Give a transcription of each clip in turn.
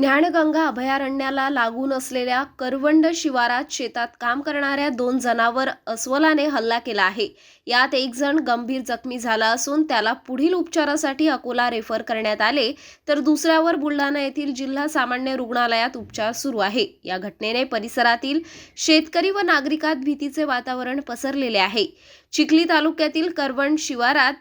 ज्ञानगंगा अभयारण्याला लागून असलेल्या करवंड शिवारात शेतात काम करणाऱ्या दोन जणांवर अस्वलाने हल्ला केला आहे. यात एक जण गंभीर जखमी झाला असून त्याला पुढील उपचारासाठी अकोला रेफर करण्यात आले. तर दुसऱ्यावर बुलढाणा येथील जिल्हा सामान्य रुग्णालयात उपचार सुरू आहे. या घटनेने परिसरातील शेतकरी व नागरिकात भीतीचे वातावरण पसरलेले आहे. चिखली तालुक्यातील करवंड शिवारात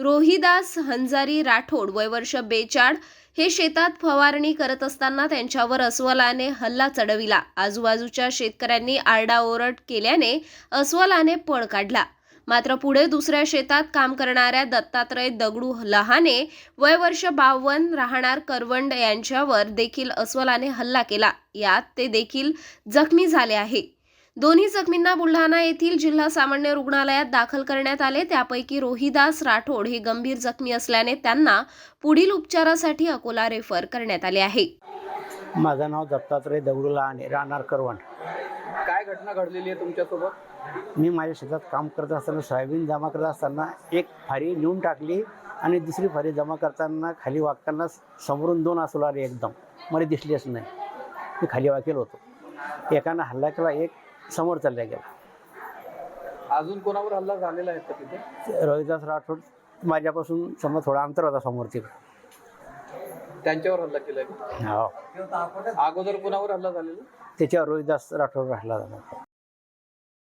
रोहिदास हंजारी राठोड वय वर्ष बेचाळ हे शेतात फवारणी करत असताना त्यांच्यावर अस्वलाने हल्ला चढविला. आजूबाजूच्या शेतकऱ्यांनी आरडाओरड केल्याने अस्वलाने पळ काढला. मात्र पुढे दुसऱ्या शेतात काम करणाऱ्या दत्तात्रय दगडू लहाने वय वर्ष बावन्न राहणार करवंड यांच्यावर देखील अस्वलाने हल्ला केला. यात ते देखील जखमी झाले आहे. दोन्ही जखमींना बुलढाणा येथील जिल्हा सामान्य रुग्णालयात दाखल करण्यात आले. त्यापैकी रोहिदास राठोड हे गंभीर जखमी असल्याने त्यांना पुढील उपचारासाठी अकोला रेफर करण्यात आले आहे. माझं नाव दत्तात्रय दगडू लहाने राहणार करवण. काय घटना घडलेली आहे तुमच्यासोबत? मी माझ्या शेतात काम करत असताना सोयाबीन जमा करत असताना एक फारी नेऊन टाकली आणि दुसरी फारी जमा करताना खाली वागताना समोरून दोन असू आले एकदम. मला दिसलीच नाही. मी खाली वाकेल होतो. एकानं हल्ला केला एक समोर चालला गेला अजून कोणावर हल्ला झालेला आहे का तिथे? रोहिदास राठोड माझ्यापासून समजा थोडा अंतर होता समोर तिकडं. त्यांच्यावर हल्ला केलाय का? हो. अगोदर कोणावर हल्ला झालेला? त्याच्यावर रोहिदास राठोड राहिला होता